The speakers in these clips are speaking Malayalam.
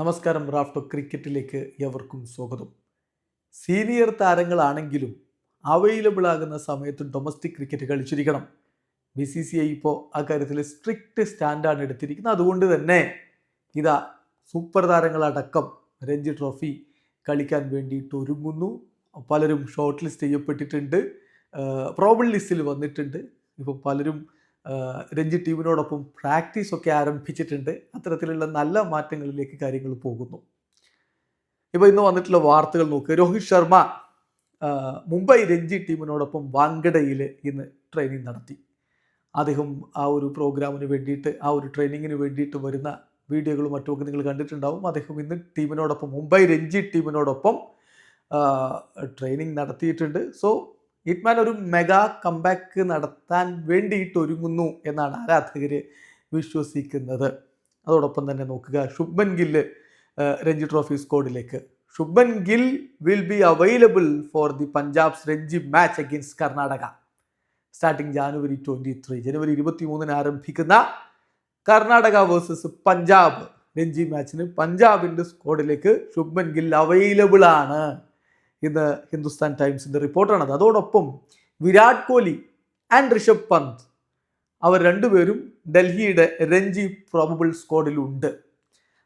നമസ്കാരം റാഫ്റ്റോ ക്രിക്കറ്റിലേക്ക് എവർക്കും സ്വാഗതം. സീനിയർ താരങ്ങളാണെങ്കിലും അവൈലബിൾ ആകുന്ന സമയത്ത് ഡൊമസ്റ്റിക് ക്രിക്കറ്റ് കളിച്ചിരിക്കണം. ബി സി സി ഐ ഇപ്പോൾ ആ കാര്യത്തിൽ സ്ട്രിക്റ്റ് സ്റ്റാൻഡാണ് എടുത്തിരിക്കുന്നത് അതുകൊണ്ട് തന്നെ ഇതാ സൂപ്പർ താരങ്ങളടക്കം രഞ്ജി ട്രോഫി കളിക്കാൻ വേണ്ടിയിട്ട് ഒരുങ്ങുന്നു. പലരും ഷോർട്ട് ലിസ്റ്റ് ചെയ്യപ്പെട്ടിട്ടുണ്ട്. പ്രോബിൾ ലിസ്റ്റിൽ വന്നിട്ടുണ്ട്. ഇപ്പോൾ പലരും രഞ്ജി ടീമിനോടൊപ്പം പ്രാക്ടീസ് ഒക്കെ ആരംഭിച്ചിട്ടുണ്ട്. അത്തരത്തിലുള്ള നല്ല മാറ്റങ്ങളിലേക്ക് കാര്യങ്ങൾ പോകുന്നു. ഇപ്പോൾ ഇന്ന് വന്നിട്ടുള്ള വാർത്തകൾ നോക്കുക രോഹിത് ശർമ്മ മുംബൈ രഞ്ജി ടീമിനോടൊപ്പം വാങ്കഡയിൽ ഇന്ന് ട്രെയിനിങ് നടത്തി. അദ്ദേഹം ആ ഒരു പ്രോഗ്രാമിന് വേണ്ടിയിട്ട് ആ ഒരു ട്രെയിനിങ്ങിന് വേണ്ടിയിട്ട് വരുന്ന വീഡിയോകളും മറ്റുമൊക്കെ നിങ്ങൾ കണ്ടിട്ടുണ്ടാവും. അദ്ദേഹം ഇന്ന് ടീമിനോടൊപ്പം മുംബൈ രഞ്ജി ടീമിനോടൊപ്പം ട്രെയിനിങ് നടത്തിയിട്ടുണ്ട്. സോ ഹിറ്റ്മാൻ ഒരു മെഗാ കംബാക്ക് നടത്താൻ വേണ്ടിയിട്ട് ഒരുങ്ങുന്നു എന്നാണ് ആരാധകർ വിശ്വസിക്കുന്നത്. അതോടൊപ്പം തന്നെ നോക്കുക Shubman Gill Ranji trophy സ്കോഡിലേക്ക് Shubman Gill will be available for the Punjab's Ranji match against Karnataka starting January twenty three ജനുവരി ഇരുപത്തി മൂന്നിന് ആരംഭിക്കുന്ന കർണാടക വേഴ്സസ് പഞ്ചാബ് രഞ്ജി മാച്ചിന് പഞ്ചാബിന്റെ സ്കോഡിലേക്ക് ശുഭൻ ഗിൽ അവൈലബിൾ ആണ്. ഇന്ന് ഹിന്ദുസ്ഥാൻ ടൈംസിന്റെ റിപ്പോർട്ടാണത്. അതോടൊപ്പം വിരാട് കോഹ്ലി ആൻഡ് ഋഷഭ് പന്ത് അവർ രണ്ടുപേരും ഡൽഹിയുടെ രഞ്ജി പ്രോബബിൾ സ്ക്വാഡിലുണ്ട്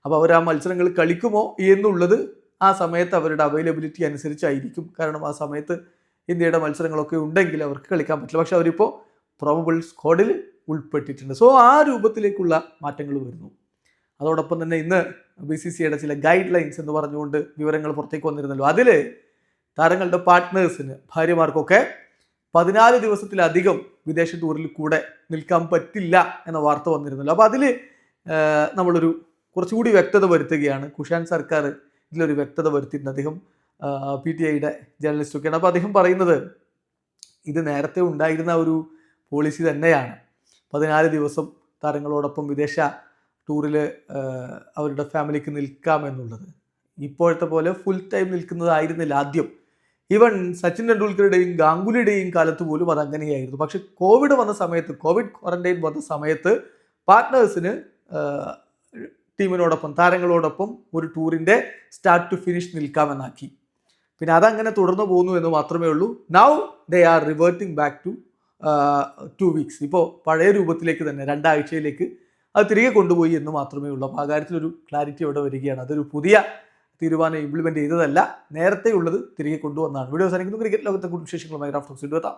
അപ്പോൾ അവർ ആ മത്സരങ്ങൾ കളിക്കുമോ എന്നുള്ളത് ആ സമയത്ത് അവരുടെ അവൈലബിലിറ്റി അനുസരിച്ചായിരിക്കും. കാരണം ആ സമയത്ത് ഇന്ത്യയുടെ മത്സരങ്ങളൊക്കെ ഉണ്ടെങ്കിൽ അവർക്ക് കളിക്കാൻ പറ്റില്ല. പക്ഷെ അവരിപ്പോൾ പ്രോബബിൾ സ്ക്വാഡിൽ ഉൾപ്പെട്ടിട്ടുണ്ട്. സോ ആ രൂപത്തിലേക്കുള്ള മാറ്റങ്ങൾ വരുന്നു. അതോടൊപ്പം തന്നെ ഇന്ന് ബി സി സിയുടെ ചില ഗൈഡ് ലൈൻസ് എന്ന് പറഞ്ഞുകൊണ്ട് വിവരങ്ങൾ പുറത്തേക്ക് വന്നിരുന്നല്ലോ. അതിൽ താരങ്ങളുടെ പാർട്ട്നേഴ്സിന് ഭാര്യമാർക്കൊക്കെ പതിനാല് ദിവസത്തിലധികം വിദേശ ടൂറിൽ കൂടെ നിൽക്കാൻ പറ്റില്ല എന്ന വാർത്ത വന്നിരുന്നല്ലോ. അപ്പോൾ അതിൽ നമ്മളൊരു കുറച്ചുകൂടി വ്യക്തത വരുത്തുകയാണ്. കുഷാൻ സർക്കാർ ഇതിലൊരു വ്യക്തത വരുത്തിയിരുന്നു അദ്ദേഹം പി ടി ഐയുടെ ജേർണലിസ്റ്റൊക്കെയാണ്. അപ്പോൾ അദ്ദേഹം പറയുന്നത് ഇത് നേരത്തെ ഉണ്ടായിരുന്ന ഒരു പോളിസി തന്നെയാണ്. പതിനാല് ദിവസം താരങ്ങളോടൊപ്പം വിദേശ ടൂറിൽ അവരുടെ ഫാമിലിക്ക് നിൽക്കാമെന്നുള്ളത് ഇപ്പോഴത്തെ പോലെ ഫുൾ ടൈം നിൽക്കുന്നതായിരുന്നില്ല ആദ്യം. ഈവൻ സച്ചിൻ ടെണ്ടുൽക്കറുടെയും ഗാംഗുലിയുടെയും കാലത്ത് പോലും അത് അങ്ങനെയായിരുന്നു. പക്ഷെ കോവിഡ് വന്ന സമയത്ത് കോവിഡ് ക്വാറന്റൈൻ വന്ന സമയത്ത് പാർട്ട്നേഴ്സിന് ടീമിനോടൊപ്പം താരങ്ങളോടൊപ്പം ഒരു ടൂറിന്റെ സ്റ്റാർട്ട് ടു ഫിനിഷ് നിൽക്കാമെന്നാക്കി. പിന്നെ അതങ്ങനെ തുടർന്നു പോകുന്നു എന്ന് മാത്രമേ ഉള്ളൂ. Now they are reverting back to two weeks ഇപ്പോൾ പഴയ രൂപത്തിലേക്ക് തന്നെ രണ്ടാഴ്ചയിലേക്ക് അത് തിരികെ കൊണ്ടുപോയി എന്ന് മാത്രമേ ഉള്ളൂ. അപ്പോൾ ആ കാര്യത്തിലൊരു ക്ലാരിറ്റി അവിടെ വരികയാണ്. അതൊരു പുതിയ തീരുമാനം ഇംപ്ലിമെന്റ് ചെയ്തതല്ല നേരത്തെ ഉള്ളത് തിരികെ കൊണ്ടുവന്നാണ്. വീഡിയോ അവസാനിക്കുന്നു. ക്രിക്കറ്റ് ലോകത്തെ കൂടുതൽ വിശേഷങ്ങളുമായി റാഫ്റ്റോക്സ് ഇടുവെത്താം